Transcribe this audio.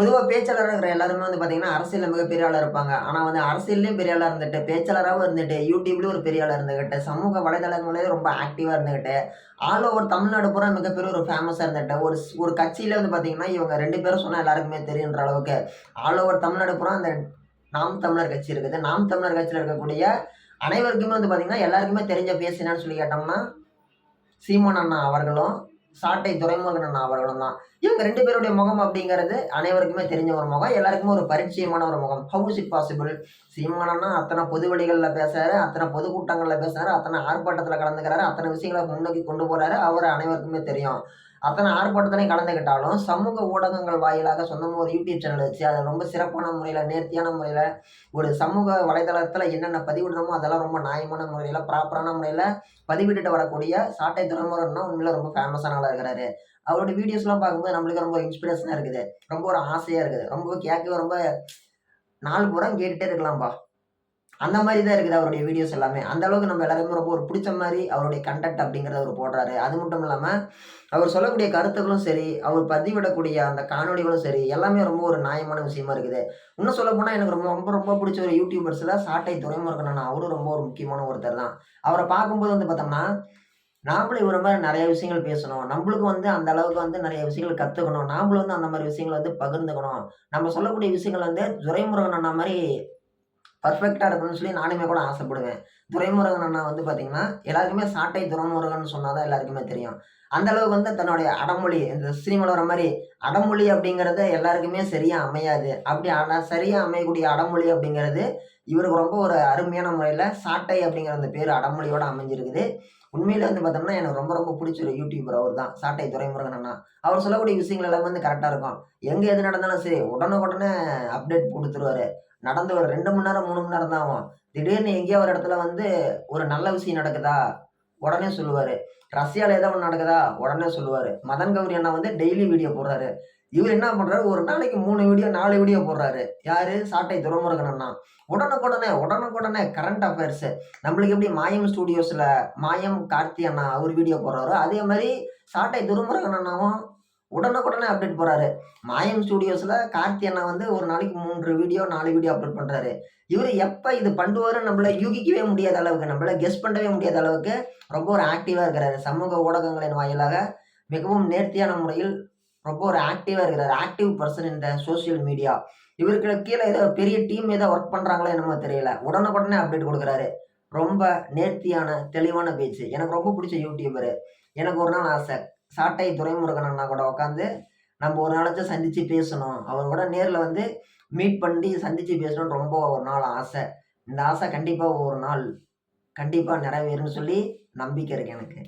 பொதுவாக பேச்சாளராக இருக்கிற எல்லாருமே வந்து பார்த்தீங்கன்னா அரசியலில் மிகப்பெரிய ஆளாக இருப்பாங்க. ஆனால் வந்து அரசியல்லையும் பெரிய ஆளாக இருந்துட்டு பேச்சாளராகவும் இருந்துட்டு யூடியூப்லேயும் ஒரு பெரிய ஆளாக இருந்துக்கிட்டு சமூக வலைதளங்களையும் ரொம்ப ஆக்டிவாக இருந்துக்கிட்டு ஆல் ஓவர் தமிழ்நாடு பூரா மிகப்பெரிய ஒரு ஃபேமஸாக இருந்துட்டு ஒரு ஸ்- ஒரு கட்சியில் வந்து பார்த்தீங்கன்னா இவங்க ரெண்டு பேரும் சொன்னால் எல்லாருக்குமே தெரியுன்ற அளவுக்கு ஆல் ஓவர் தமிழ்நாடு பூரா அந்த நாம் தமிழர் கட்சி இருக்குது. நாம் தமிழர் கட்சியில் இருக்கக்கூடிய அனைவருக்குமே வந்து பார்த்தீங்கன்னா எல்லாருக்குமே தெரிஞ்ச பேசினான்னு சொல்லி கேட்டோம்னா சீமான் அண்ணா அவர்களும் சாட்டை துறைமுகன் அவர்களும் தான். இவங்க ரெண்டு பேருடைய முகம் அப்படிங்கிறது அனைவருக்குமே தெரிஞ்ச ஒரு முகம். எல்லாருக்குமே ஒரு பரிச்சயமான ஒரு முகம். ஹவு இஸ் இட் பாசிபிள் சீமானன்னா அத்தனை பொது வழிகளில் பேசுறாரு அத்தனை பொதுக்கூட்டங்களில் பேசுறாரு அத்தனை ஆர்ப்பாட்டத்தில் கலந்துக்கிறாரு அத்தனை விஷயங்களை முன்னோக்கி கொண்டு போறாரு அவர் அனைவருக்குமே தெரியும். அத்தனை ஆர்ப்பாட்டத்திலையும் கலந்துக்கிட்டாலும் சமூக ஊடகங்கள் வாயிலாக சொந்தமாக ஒரு யூடியூப் சேனல் வச்சு அதை ரொம்ப சிறப்பான முறையில் நேர்த்தியான முறையில் ஒரு சமூக வலைதளத்தில் என்னென்ன பதிவிடணுமோ அதெல்லாம் ரொம்ப நியாயமான முறையில் ப்ராப்பரான முறையில் பதிவிட்டுட்டு வரக்கூடிய சாட்டை துறைமுறைன்னா உண்மையில ரொம்ப ஃபேமஸான ஆளாக இருக்கிறாரு. அவரோட வீடியோஸ்லாம் பார்க்கும்போது நம்மளுக்கு ரொம்ப இன்ஸ்பிரேஷனாக இருக்குது. ரொம்ப ஒரு ஆசையாக இருக்குது. ரொம்ப கேட்கவே ரொம்ப நாள் பூரா கேட்டுகிட்டே இருக்கலாம்ப்பா அந்த மாதிரி தான் இருக்குது அவருடைய வீடியோஸ் எல்லாமே. அந்த அளவுக்கு நம்ம எல்லாருமே ரொம்ப ஒரு பிடிச்ச மாதிரி அவருடைய கண்டக்ட் அப்படிங்கிறத அவர் போடுறாரு. அது மட்டும் இல்லாமல் அவர் சொல்லக்கூடிய கருத்துக்களும் சரி அவர் பதிவிடக்கூடிய அந்த காணொலிகளும் சரி எல்லாமே ரொம்ப ஒரு நியாயமான விஷயமா இருக்குது. இன்னும் சொல்ல போனால் எனக்கு ரொம்ப ரொம்ப ரொம்ப பிடிச்ச ஒரு யூடியூபர்ஸில் சாட்டை துறைமுருகன் அவரும் ரொம்ப ஒரு முக்கியமான ஒருத்தர் தான். அவரை பார்க்கும்போது வந்து பார்த்தோம்னா நாமளும் இவர மாதிரி நிறைய விஷயங்கள் பேசணும். நம்மளுக்கு வந்து அந்த அளவுக்கு வந்து நிறைய விஷயங்கள் கற்றுக்கணும் நாமளும் வந்து அந்த மாதிரி விஷயங்களை வந்து பகிர்ந்துக்கணும். நம்ம சொல்லக்கூடிய விஷயங்கள் வந்து துரைமுருகன் அண்ணா மாதிரி பர்ஃபெக்டாக இருக்கணும்னு சொல்லி நானுமே கூட ஆசைப்படுவேன். துரைமுருகன் அண்ணா வந்து பார்த்தீங்கன்னா எல்லாருக்குமே சாட்டை துரைமுருகன் சொன்னால் தான் எல்லாருக்குமே தெரியும். அந்த அளவுக்கு வந்து தன்னுடைய அடமொழி இந்த சினிமாவில் வர மாதிரி அடமொழி அப்படிங்கிறது எல்லாருக்குமே சரியாக அமையாது. அப்படி ஆனால் சரியாக அமையக்கூடிய அடமொழி அப்படிங்கிறது இவருக்கு ரொம்ப ஒரு அருமையான முறையில் சாட்டை அப்படிங்கிற அந்த பேர் அடமொழியோட அமைஞ்சிருக்குது. உண்மையில வந்து பார்த்தோம்னா எனக்கு ரொம்ப ரொம்ப பிடிச்ச ஒரு யூடியூபர் அவர் தான் சாட்டை துரைமுருகன் அண்ணா. அவர் சொல்லக்கூடிய விஷயங்கள் எல்லாமே வந்து கரெக்டாக இருக்கும். எங்கே எது நடந்தாலும் சரி உடனுக்குடனே அப்டேட் கொடுத்துருவாரு நடந்து ஒரு ரெண்டு மணி நேரம் மூணு மணி நேரம் தான் ஆகும். திடீர்னு எங்கேயோ ஒரு இடத்துல வந்து ஒரு நல்ல விஷயம் நடக்குதா? உடனே சொல்லுவார். ரஷ்யாவில் ஏதோ ஒன்று நடக்குதா? உடனே சொல்லுவார். மதன் கௌரி அண்ணா வந்து டெய்லி வீடியோ போடுறாரு. இவர் என்ன பண்ணுறாரு ஒரு நாளைக்கு மூணு வீடியோ நாலு வீடியோ போடுறாரு. யாரு? சாட்டை துறமுருகன் அண்ணா. உடனுக்குடனே உடனுக்குடனே கரண்ட் அஃபேர்ஸ் நம்மளுக்கு எப்படி மாயம் ஸ்டூடியோஸில் மாயம் கார்த்தி அண்ணா அவர் வீடியோ போடுறாரோ அதே மாதிரி சாட்டை துருமுருகன் அண்ணாவும் உடனுக்குடனே அப்டேட் போடுறாரு மாயம் ஸ்டூடியோஸில் கார்த்தி அண்ணா வந்து ஒரு நாளைக்கு மூன்று வீடியோ நாலு வீடியோ அப்லோட் பண்ணுறாரு இவர் எப்போ இது பண்ணுவாருன்னு நம்மள யூகிக்கவே முடியாத அளவுக்கு நம்மள கெஸ் பண்ணவே முடியாத அளவுக்கு ரொம்ப ஒரு ஆக்டிவாக இருக்கிறாரு சமூக ஊடகங்களின் வாயிலாக மிகவும் நேர்த்தியான முறையில் ரொம்ப ஒரு ஆக்டிவாக இருக்கிறார் ஆக்டிவ் பர்சன் இந்த சோஷியல் மீடியா இவருக்கு கீழே ஏதோ பெரிய டீம் ஏதோ ஒர்க் பண்ணுறாங்களோ என்னமோ தெரியல. உடனுக்குடனே அப்டேட் கொடுக்குறாரு. ரொம்ப நேர்த்தியான தெளிவான பேச்சு. எனக்கு ரொம்ப பிடிச்ச யூடியூபரு எனக்கு ஒரு நாள் ஆசை. சாட்டை துரைமுருகன் அண்ணா கூட உட்காந்து நம்ம ஒரு நாளாச்சும் சந்தித்து பேசணும். அவர் கூட நேரில் வந்து மீட் பண்ணி சந்தித்து பேசணும்னு ரொம்ப ஒரு நாள் ஆசை. இந்த ஆசை கண்டிப்பாக ஒரு நாள் கண்டிப்பாக நிறைவேறும்னு சொல்லி நம்பிக்கை இருக்கு எனக்கு.